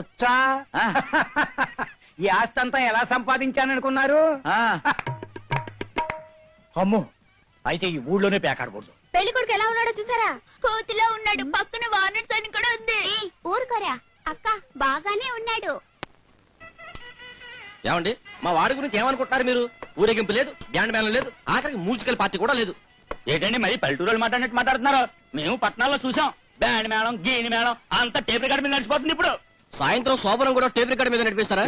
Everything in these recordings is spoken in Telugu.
వచ్చా. ఈ ఆస్తి అంతా ఎలా సంపాదించాననుకున్నారు? అమ్మో అయితే ఈ ఊళ్ళోనే పేకాడకూడదు పెళ్ళి కొడుకు ఎలా ఉన్నాడో చూసారా? కోతిలో ఉన్నాడు పక్కన వానర్స్ అని కూడా ఉంది. ఊరుకోరా. అక్క బాగానే ఉన్నాడు. ఏమండి? మా వాడి గురించి ఏమనుకుంటున్నారు మీరు? ఊరేగింపు లేదు బ్యాండ్ మేళం లేదు ఆఖరికి మ్యూజికల్ పార్టీ కూడా లేదు. ఏంటండి మరి పల్లెటూరు మాట్లాడినట్టు మాట్లాడుతున్నారు? మేము పట్టణాల్లో చూసాం బ్యాండ్ మేళం గీని మేళం అంత టేప్ రికార్డు మీద నడిచిపోతుంది ఇప్పుడు. సాయంత్రం శోభనం కూడా టేప్ రికార్డ్ మీద నడిపిస్తారా?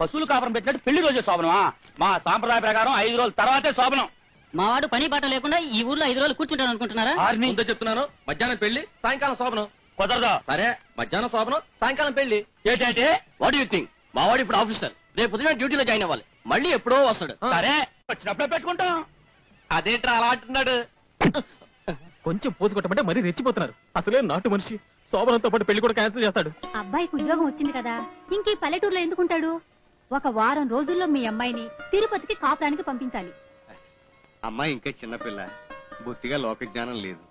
పశువులు కాపురం పెట్టినట్టు పెళ్ళి రోజే శోభనమా? మా సాంప్రదాయ ప్రకారం ఐదు రోజుల తర్వాతే శోభనం. మావాడు పని బాట లేకుండా ఈ ఊర్లో ఐదు రోజులు కూర్చుంటాను అనుకుంటున్నారా? ఆర్ని ముందే చెప్తున్నాను. మధ్యాహ్నం పెళ్ళి సాయంకాలం శోభనం. కుదరదు? సరే మధ్యాహ్నం శోభనం సాయంకాలం పెళ్ళి. ఏంటంటే వాట్ యూ థింక్ మా వాడు ఇప్పుడు ఆఫీసర్. రేపు ఉదయం డ్యూటీలో జాయిన్ అవ్వాలి. మళ్ళీ ఎప్పుడో వస్తాడు. సరే. వచ్చినప్పుడే పెట్టుకుంటాం. అదేంట్రా అలా అంటున్నాడు? కొంచెం పోసు కొట్టమంటే మరీ రెచ్చిపోతున్నారు. అసలే నాటు మనిషి. శోభనంతో పాటు పెళ్ళి కూడా క్యాన్సిల్ చేస్తాడు. అబ్బాయికి ఉద్యోగం వచ్చింది కదా ఇంక ఈ పల్లెటూరులో ఎందుకుంటాడు? ఒక వారం రోజుల్లో మీ అమ్మాయిని తిరుపతికి కాపురానికి పంపించాలి. అమ్మాయి ఇంకా చిన్నపిల్ల బొత్తిగా లోక జ్ఞానం లేదు.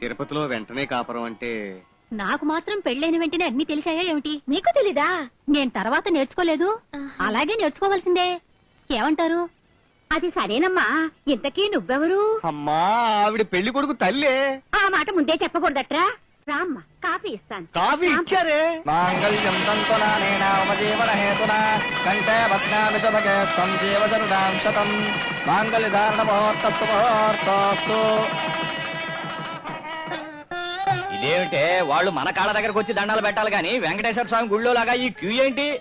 తిరుపతిలో వెంటనే కాపురం అంటే నాకు మాత్రం పెళ్ళైన వెంటనే అన్ని తెలిసాయా ఏమిటి? మీకు తెలీదా? నేను తర్వాత నేర్చుకోలేదు. అలాగే నేర్చుకోవాల్సిందే. ఏమంటారు? అది సరేనమ్మా. ఇంతకీ నువ్వెవరు? అమ్మా ఆవిడ పెళ్ళి కొడుకు తల్లే. ఆ మాట ముందే చెప్పకూడదట్రా. రామ్మ కాఫీ ఇస్తాను. కాఫీ ఇచ్చారే? మాంగళ్యం తంతునానేనామజీవన హేతునా కంఠే త్వం జీవ శతం. మాంగళ్య ధారణ ముహూర్తోస్తు ఇదేమిటే? వాళ్ళు మన కాళ్ళ దగ్గరకు వచ్చి దండాలు పెట్టాలి కానీ వెంకటేశ్వర స్వామి గుళ్ళో లాగా ఈ క్యూ ఏంటి?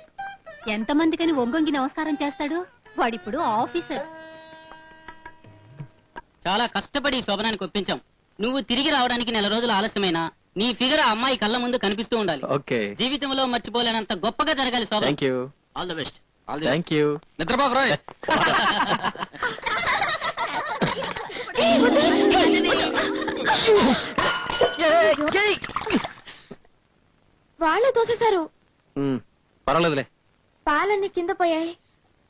ఎంతమందికని ఒంగొంగి నమస్కారం చేస్తాడు? వాడిప్పుడు ఆఫీసర్. చాలా కష్టపడి శోభనానికి ఒప్పించాం. నువ్వు తిరిగి రావడానికి నెల రోజులు ఆలస్యమైనా? నీ ఫిగర్ ఆ అమ్మాయి కళ్ళ ముందు కనిపిస్తూ ఉండాలి. ఓకే. జీవితంలో మర్చిపోలేనంత గొప్పగా జరగాలి శోభనం thank you all the best all the thank you నిద్రపోక రాయ్. వాళ్ళే తోసేశారు పర్వాలేదులే. పాలన్నీ కింద పోయాయి.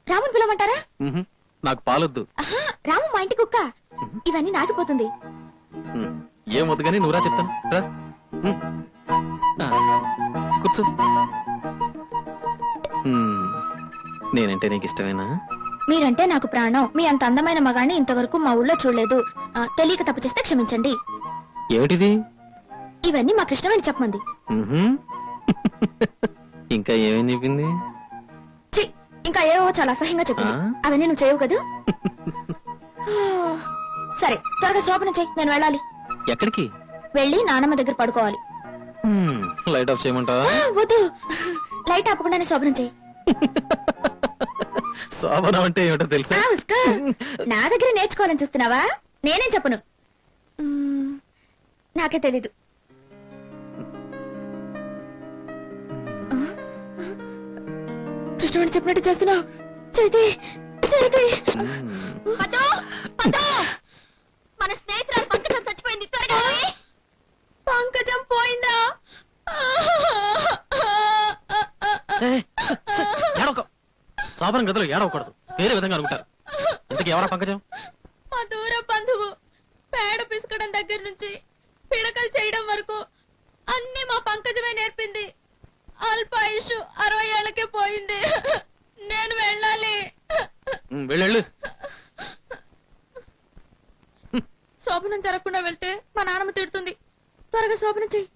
రాముని పిలవమంటారా? మ్హూ. నాకు పాలొద్దు. ఆహా, రాము మా ఇంటి కుక్క. ఇవన్నీ నాకిపోతుంది మ్. ఏం వద్దు కానీ నువ్వురా చెప్తాను. రా. కూర్చో. నేనంటే నీకు ఇష్టమేనా? మీరంటే నాకు ప్రాణం. మీ అంత అందమైన మగాన్ని ఇంతవరకు మా ఊళ్ళో చూడలేదు. తెలియక తప్పు చేస్తే క్షమించండి. ఏమిటిది? ఇవన్నీ మా కృష్ణమని చెప్పమంది. ఇంకా ఏమేం చెప్పింది? ఇంకా ఏవో చాలా అసహ్యంగా చెప్పింది? అవన్నీ నువ్వు చేయవు కదా? సరే త్వరగా శోభన చెయ్యి నేను వెళ్ళాలి. ఎక్కడికి? వెళ్ళి నానమ్మ దగ్గర పడుకోవాలి. లైట్ ఆఫ్ చేయమంటావా? వద్దు. లైట్ ఆపకుండానే శోభనం చెయ్యి శోభనం అంటే ఏమిటో తెలుసా. నా దగ్గర నేర్చుకోవాలని చూస్తున్నావా? నేనేం చెప్పను? నాకే తెలీదు. కృష్ణుడు చెప్పినట్టు చేస్తున్నావు. చేతి చేతి. మన స్నేహితురాలు పంకజం చచ్చిపోయింది. పంకజం పోయిందా? ఏడవకు. గదిలో ఏడవకూడదు. వేరే విధంగా అనుకుంటారు ఇంతకీ ఎవరా పంకజం? మా దూర బంధువు పేడ పిసుకడం దగ్గర నుంచి పిడకలు చేయడం వరకు అన్ని మా పంకజమే నేర్పింది. అల్పాయుషు అరవై ఏళ్ళకే పోయింది. నేను వెళ్ళాలి. వెళ్ళు శోభనం జరగకుండా వెళ్తే మా నాన్నమ్మ తిడుతుంది. త్వరగా శోభనం చెయ్యి.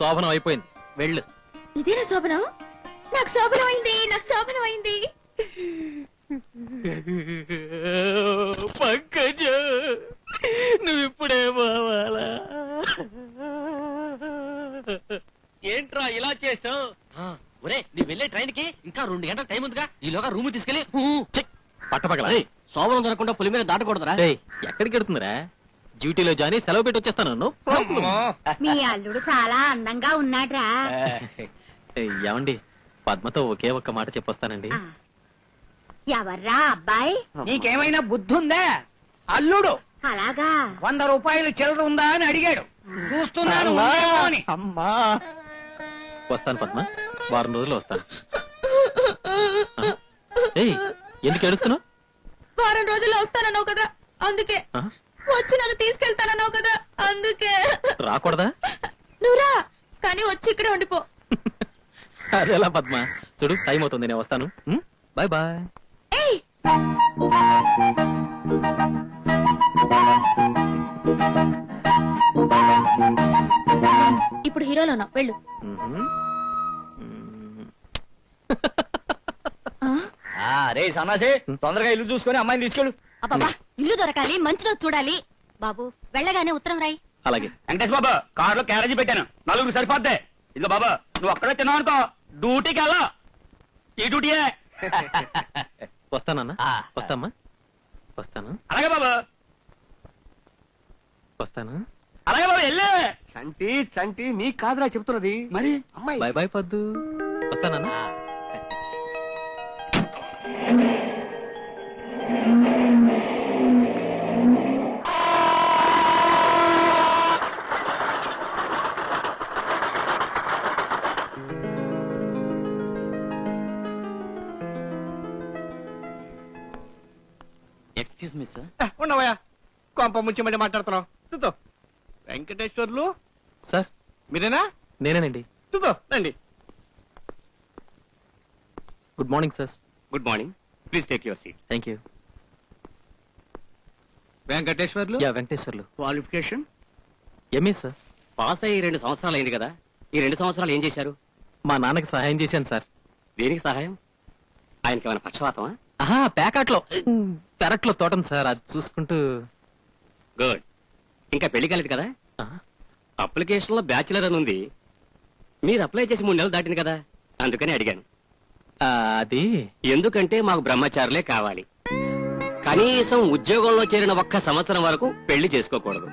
శోభనం అయిపోయింది. వెళ్ళు. ఇదేనా శోభనం? నాకు శోభనం అయింది నాకు శోభనం అయింది. పంకజ నువ్వు ఇప్పుడే పోవాలా? ఏంట్రా ఇలా చేసావు ఒరే నీ వెళ్ళే ట్రైన్కి ఇంకా రెండు గంటల టైం ఉందిగా. ఈలోగా రూమ్ తీసుకెళ్ళి చెక్. పట్టపగల. శోభనం జరగకుండా పులి మీద దాటకూడదురా. ఎక్కడికి వెళ్తుందిరా? డ్యూటీలో జాని సెలవు పెట్టి వచ్చేస్తాను problem. మీ అల్లుడు చాలా అందంగా ఉన్నాడ్రా. ఏమండి? పద్మతో ఒకే ఒక్క మాట చెప్పొస్తానండి. ఎవర్రా అబ్బాయి? నీకేమైనా బుద్ధి ఉందా అల్లుడు. అలాగా? వంద రూపాయలు చిల్లర ఉందా అని అడిగాడు. చూస్తున్నాను అమ్మా. ఉందేమో అని. అమ్మా. వస్తాను పద్మ. వారం రోజులు వస్తాను? ఏయ్ ఎందుకు ఏడుస్తున్నావు? వారం రోజుల్లో వస్తానన్నావు కదా అందుకే? వచ్చి నన్ను తీసుకెళ్తానన్నావు కదా అందుకే. రాకూడదా? నువ్వురా కానీ వచ్చి ఇక్కడే ఉండిపో. అదేలా పద్మ చూడు టైం అవుతుంది నేను వస్తాను. Bye bye. ఇప్పుడు హీరోలో ఉన్నావు వెళ్ళు. ఆ? రే సన్నాసి తొందరగా ఇల్లు చూసుకొని అమ్మాయిని తీసుకెళ్ళు. అబ్బబ్బా ఇల్లు దొరకాలి మంచి రోజు చూడాలి. బాబు వెళ్ళగానే ఉత్తరం రాయి. అలాగే. వెంకటేష్ బాబా కారులో క్యారేజీ పెట్టాను. నలుగురు సరిపోద్ది. ఇదిగో బాబా నువ్వు అక్కడే తిన్నావు అనుకో డ్యూటీకి వెళ్ళా. ఈ డ్యూటీయే. వస్తానన్నా? ఆ. వస్తామ్మా? వస్తాను? అలాగే బాబా. వస్తాను? అలాగే బాబా వెళ్ళే. చంటి చంటి నీ కాదురా చెప్తున్నది మరి? అమ్మాయి. బాయ్ బాయ్ పద్దు. వస్తానన్నా? కొంప ముంచి మళ్ళీ మాట్లాడుతున్నావు. చూద్దాం వెంకటేశ్వర్లు? సార్. మీరేనా? నేనేనండి. చూద్దాం రండి. Good morning sir. Good morning. Please take your seat. Thank you. Venkateswarlu? Yeah Venkateswarlu. Qualification? MA sir? Pass అయ్యి రెండు సంవత్సరాలు అయింది కదా. ఈ రెండు సంవత్సరాలు ఏం చేశారు? మా నాన్నకి సహాయం చేశాను సార్. దేనికి సహాయం? ఆయనకి ఏమైనా పక్షవాతమా? ఆహా ప్యాకాట్లో పెరట్లో తోటం సార్. అది చూసుకుంటూ గుడ్. ఇంకా పెళ్ళి కాలేదు కదా? ఆ, అప్లికేషన్లో బ్యాచులర్ అని ఉంది. మీరు అప్లై చేసి మూడు నెలలు దాటింది కదా? అందుకని అడిగాను. అది? ఎందుకంటే మాకు బ్రహ్మచారులే కావాలి. కనీసం ఉద్యోగంలో చేరిన ఒక్క సంవత్సరం వరకు పెళ్ళి చేసుకోకూడదు.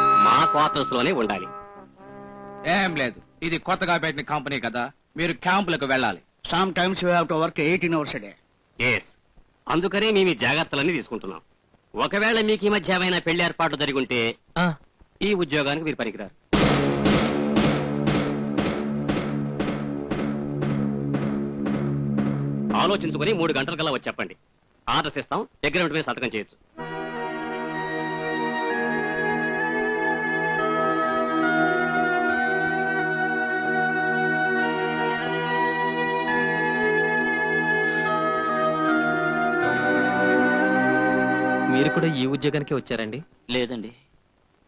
మా క్వార్టర్స్లోనే ఉండాలి. ఏం లేదు. ఇది కొత్తగా పెట్టిన కంపెనీ కదా. మీరు క్యాంపులకు వెళ్ళాలి. Sometimes you have to work eighteen hours day yes అందుకనే మేము ఈ జాగ్రత్తలన్నీ తీసుకుంటున్నాం. ఒకవేళ మీకు ఈ మధ్య ఏమైనా పెళ్ళి ఏర్పాట్లు జరిగి ఉంటే ఈ ఉద్యోగానికి మీరు పనికిరారు. ఆలోచించుకుని మూడు గంటల కల్లా వచ్చి చెప్పండి. ఆర్డర్స్ ఇస్తాం అగ్రిమెంట్ మీద సంతకం చేయొచ్చు. కూడా ఈ ఉద్యోగానికే వచ్చారండి? లేదండి.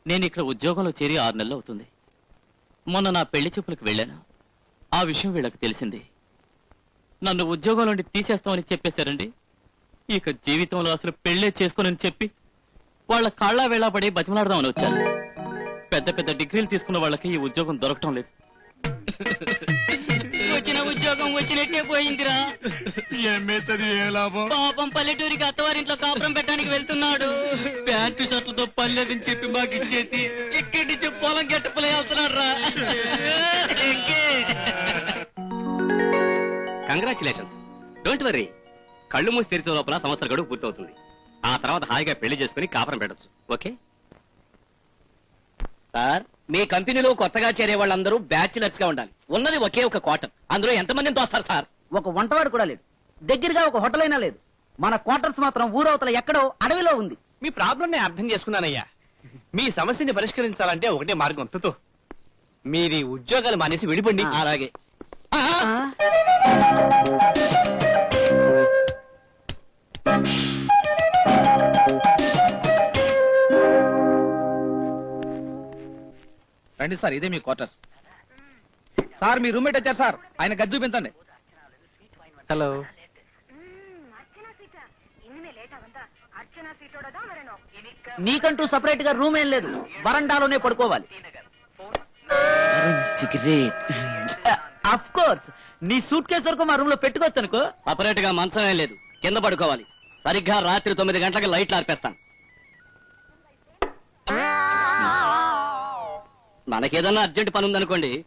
నేను ఇక్కడ ఉద్యోగంలో చేరి ఆరు నెలలు అవుతుంది. మొన్న నా పెళ్ళి చూపులకు వెళ్ళాను. ఆ విషయం వీళ్ళకి తెలిసింది. నన్ను ఉద్యోగం నుండి తీసేస్తామని చెప్పేశారండి. ఇక జీవితంలో అసలు పెళ్ళే చేసుకోనని చెప్పి వాళ్ళ కాళ్ళ వేళాపడి బతిమలాడదామని వచ్చాను. పెద్ద పెద్ద డిగ్రీలు తీసుకున్న వాళ్ళకి ఈ ఉద్యోగం దొరకటం లేదు. వచ్చిన ఉద్యోగం వచ్చినట్టే పోయిందిరా. ఏమైతుంది ఏ లాభం? పాపం పల్లెటూరికి అత్తవారింట్లో కాపురం పెట్టడానికి వెళ్తున్నాడు. ప్యాంటు షర్ట్లతో పనిలేదని చెప్పి మాకు ఇచ్చేసి ఇక్కడి నుంచి పొలం గట్టుపులే వెళ్తున్నాడు రా. కంగ్రాచులేషన్స్ డోంట్ వరీ కళ్ళు మూసి తెరిచే లోపల సంవత్సర గడువు పూర్తవుతుంది. ఆ తర్వాత హాయిగా పెళ్ళి చేసుకుని కాపురం పెట్టొచ్చు. ఓకే సార్ మీ కంపెనీలో కొత్తగా చేరే వాళ్ళందరూ బ్యాచులర్స్గా ఉండాలి. ఉన్నది ఒకే ఒక క్వార్టర్. అందులో ఎంతమందిని తోస్తారు సార్? ఒక వంటవాడు కూడా లేదు. దగ్గరగా ఒక హోటల్ అయినా లేదు. మన క్వార్టర్స్ మాత్రం ఊరవతల ఎక్కడో అడవిలో ఉంది. మీ ప్రాబ్లం నేను అర్థం చేసుకున్నానయ్యా. మీ సమస్యని పరిష్కరించాలంటే ఒకటే మార్గం. తుతు. మీది ఉద్యోగాలు మానేసి విడిపండి అలాగే. రండి సార్ ఇదే మీ క్వార్టర్స్. సార్ మీ రూమ్మేట్ వచ్చారు సార్. ఆయన గది చూపించండి. హలో. నీకంటూ సపరేట్గా రూమ్ ఏం లేదు. వరండాలోనే పడుకోవాలి. అఫ్ కోర్స్ నీ సూట్ కేసు వరకు మా రూమ్లో పెట్టుకోవచ్చు అనుకో సపరేట్గా మంచమే లేదు. కింద పడుకోవాలి. సరిగ్గా రాత్రి తొమ్మిది గంటలకు లైట్లు ఆర్పేస్తాను. మనకేదన్నా అర్జెంట్ పని ఉందనుకోండి